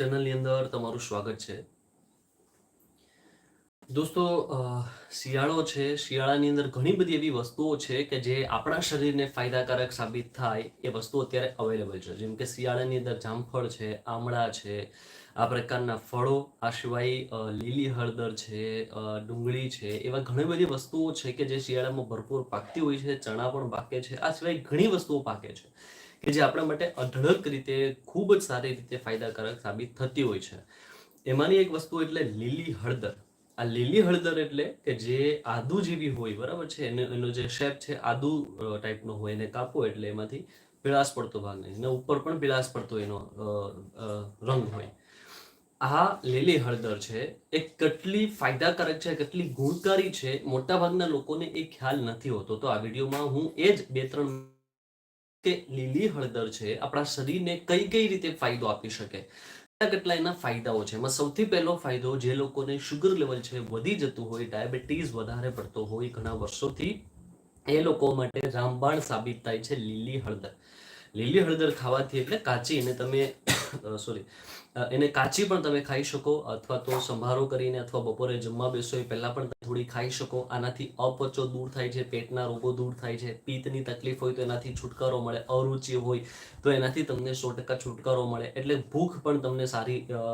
ચેનલની અંદર તમારું સ્વાગત છે. દોસ્તો શિયાળો છે. શિયાળાની અંદર ઘણી બધી એવી વસ્તુઓ છે કે જે આપણા શરીરને ફાયદાકારક સાબિત થાય એ વસ્તુઓ અત્યારે અવેલેબલ છે. જેમ કે શિયાળાની અંદર જામફળ છે, આમળા છે, આ પ્રકારના ફળો, આ સિવાય લીલી હળદર છે ડુંગળી છે, એવા ઘણી બધી વસ્તુઓ છે કે જે શિયાળામાં ભરપૂર પાકતી હોય છે, ચણા પણ પાકે છે, આ સિવાય ઘણી વસ્તુઓ પાકે છે. કે જે આપણા માટે અઢળક રીતે ખૂબ જ સારી રીતે ફાયદાકારક સાબિત થતી હોય છે. એમાંની એક વસ્તુ એટલે લીલી હળદર. આ લીલી હળદર એટલે કે જે આદુ જેવી હોય, બરાબર છે? એનો એનો જે શેપ છે, આદુ ટાઈપનો હોય, એને કાપો એટલે એમાંથી પીળાશ પડતો ભાગ નહીં. અને ઉપર પણ પીળાશ પડતો એનો રંગ હોય. આ લીલી હળદર છે એ કેટલી ફાયદાકારક છે, કેટલી ગુણકારી છે, મોટાભાગના લોકોને એ ખ્યાલ નથી હોતો. તો આ વિડીયોમાં હું એ જ બે ત્રણ કે લીલી હળદર છે, આપણા શરીરને કઈ કઈ રીતે ફાયદો આપી શકે? કેટલા એના ફાયદાઓ છે? એમાં સૌથી પહેલો ફાયદો જે લોકોને શુગર લેવલ છે વધી જતું હોય ડાયાબિટીસ વધારે પડતો હોય ઘણા વર્ષોથી, એ લોકો માટે રામબાણ સાબિત થાય છે લીલી હળદર. લીલી હળદર ખાવાથી એટલે કાચી અને તમે સોરી એને કાચી પણ તમે ખાઈ શકો અથવા તો સંભારો કરીને અથવા બપોરે જમવા બેસો એ પહેલા પણ થોડી ખાઈ શકો. આનાથી અપચો દૂર થાય છે પેટના રોગો દૂર થાય છે પિત્તની તકલીફ હોય તો એનાથી છુટકારો મળે અરુચિ હોય તો એનાથી તમને સો ટકા છુટકારો મળે. એટલે ભૂખ પણ તમને સારી અ,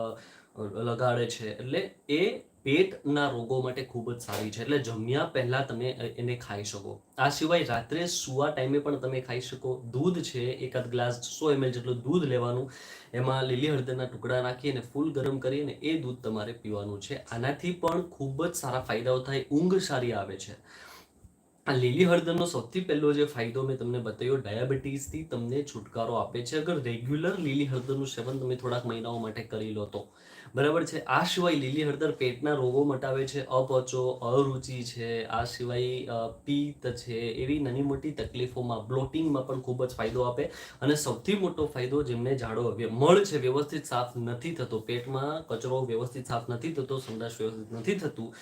લગાડે છે. એટલે એ પેટના રોગો માટે ખૂબ જ સારી છે. એટલે જમ્યા પહેલાં તમે એને ખાઈ શકો. આ સિવાય રાત્રે સુવા ટાઈમે પણ તમે ખાઈ શકો. દૂધ છે એકાદ ગ્લાસ સો એમએલ જેટલું દૂધ લેવાનું. એમાં લીલી હળદરના ટુકડા નાખી અને ફૂલ ગરમ કરી અને એ દૂધ તમારે પીવાનું છે. આનાથી પણ ખૂબ જ સારા ફાયદાઓ થાય. ઊંઘ સારી આવે છે. આ લીલી હળદરનો સૌથી પહેલો જે ફાયદો મેં તમને બતાવ્યો, ડાયાબિટીસથી તમને છુટકારો આપે છે. અગર રેગ્યુલર લીલી હળદરનું સેવન તમે થોડાક મહિનાઓ માટે કરી લો તો. બરાબર છે? આ સિવાય લીલી હળદર પેટના રોગો મટાવે છે, અપચો, અરુચિ છે, આ સિવાય પિત્ત છે, એવી નાની મોટી તકલીફોમાં બ્લોટિંગમાં પણ ખૂબ જ ફાયદો આપે. અને સૌથી મોટો ફાયદો જેમને જાડો મળ છે, વ્યવસ્થિત સાફ નથી થતો, પેટમાં કચરો વ્યવસ્થિત સાફ નથી થતો, સંડાસ વ્યવસ્થિત નથી થતું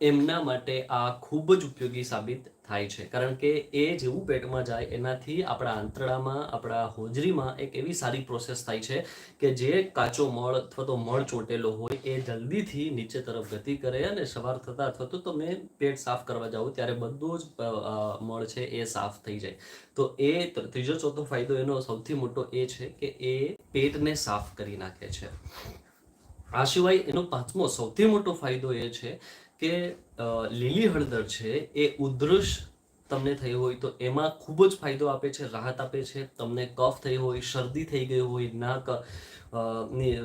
એમના માટે આ ખૂબ જ ઉપયોગી સાબિત થાય છે. કારણ કે એ જેવું પેટમાં જાય, એનાથી આપણા આંતરડામાં, આપણા હોજરીમાં એક એવી સારી પ્રોસેસ થાય છે કે જે કાચો મળ અથવા તો મળ ચોટેલો હોય, એ જલ્દીથી નીચે તરફ ગતિ કરે અને સવાર થતાં અથવા તો તમે પેટ સાફ કરવા જાઓ ત્યારે બધો જ મળ છે એ સાફ થઈ જાય. તો એ ત્રીજો ચોથો ફાયદો એનો સૌથી મોટો એ છે કે એ પેટને સાફ કરી નાખે છે. આ સિવાય એનો પાંચમો સૌથી મોટો ફાયદો એ છે કે લીલી હળદર છે એ ઉધરસ તમને થઈ હોય તો એમાં ખૂબ જ ફાયદો આપે છે રાહત આપે છે. તમને કફ થઈ હોય શરદી થઈ ગઈ હોય નાક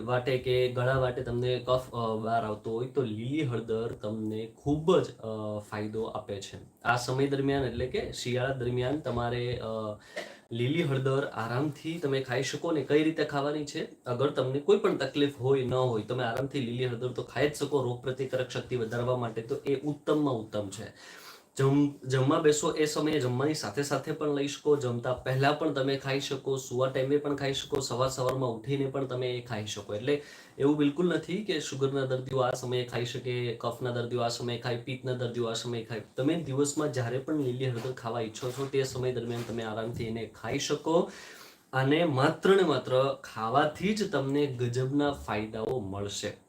વાટે કે ગળા વાટે તમને કફ બહાર આવતો હોય તો લીલી હળદર તમને ખૂબ જ ફાયદો આપે છે. આ સમય દરમિયાન એટલે કે શિયાળા દરમિયાન તમારે અ, લીલી હળદર આરામથી તમે ખાઈ શકો ને કઈ રીતે ખાવાની છે? અગર તમને કોઈ પણ તકલીફ હોય, ન હોય, તમે આરામથી લીલી હળદર તો ખાઈ જ શકો. રોગ પ્રતિકારક શક્તિ વધારવા માટે તો એ ઉત્તમમાં ઉત્તમ છે. જમ, જમવા બેસો એ સમયે જમવાની સાથે સાથે પણ લઈ શકો, જમતા પહેલાં પણ તમે ખાઈ શકો, સુવા ટાઈમે પણ ખાઈ શકો, સવાર સવારમાં ઉઠીને પણ તમે એ ખાઈ શકો. એટલે એવું બિલકુલ નથી કે શુગરના દર્દીઓ આ સમયે ખાઈ શકે, કફના દર્દીઓ આ સમયે ખાય પિત્તના દર્દીઓ આ સમયે ખાય. તમે દિવસમાં જ્યારે પણ લીલી હળદર ખાવા ઈચ્છો છો તે સમય દરમિયાન તમે આરામથી એને ખાઈ શકો અને માત્ર ને માત્ર ખાવાથી જ તમને ગજબના ફાયદાઓ મળશે.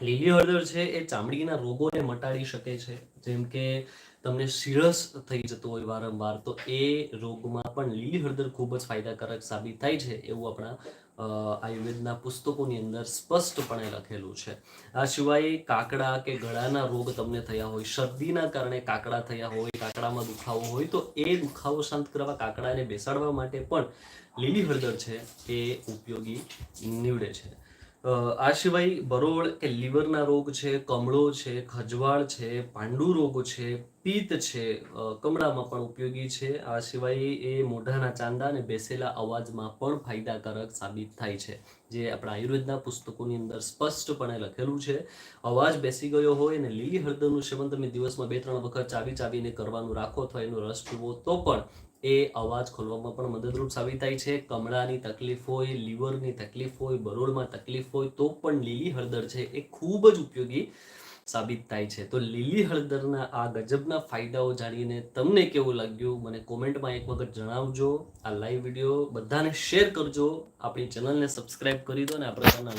લીલી હળદર છે એ ચામડીના રોગોને મટાડી શકે છે. જેમ કે તમને સિરસ થઈ જતો હોય વારંવાર, તો એ રોગમાં પણ લીલી હળદર ખૂબ જ ફાયદાકારક સાબિત થાય છે એવું આપણા આયુર્વેદના પુસ્તકોની અંદર સ્પષ્ટપણે લખેલું છે. આ સિવાય કાકડા કે ગળાના રોગ તમને થયા હોય, શરદીના કારણે કાકડા થયા હોય, કાકડામાં દુખાવો હોય, તો એ દુખાવો શાંત કરવા કાકડાને બેસાડવા માટે પણ લીલી હળદર છે એ ઉપયોગી નીવડે છે. આ સિવાય બરોળ કે લીવરના રોગ છે, કમળો છે, ખજવાળ છે, પાંડુ રોગ છે, પિત્ત છે કમળામાં પણ ઉપયોગી છે. આ સિવાય એ મોઢાના ચાંદા અને બેસેલા અવાજમાં પણ ફાયદાકારક સાબિત થાય છે. જે આપણા આયુર્વેદના પુસ્તકોની અંદર સ્પષ્ટપણે લખેલું છે. અવાજ બેસી ગયો હોય અને લીલી હળદરનું સેવન તમે દિવસમાં બે ત્રણ વખત ચાવી ચાવીને કરવાનું રાખો અથવા એનો રસ પીવો તો પણ એ અવાજ ખોલવામાં પણ મદદરૂપ સાબિત થાય છે. કમળાની તકલીફ હોય, લીવરની તકલીફ હોય, બરોળમાં તકલીફ હોય, તો પણ લીલી હળદર છે એ ખૂબ જ ઉપયોગી સાબિત થાય છે. તો લીલી હળદરના આ ગજબના ફાયદાઓ જાણીને તમને કેવું લાગ્યું? મને કોમેન્ટમાં એક વખત જણાવજો. આ લાઈવ વીડિયો બધાને શેર કરજો. આપણી ચેનલને સબસ્ક્રાઈબ કરી દો અને આ પ્રકારના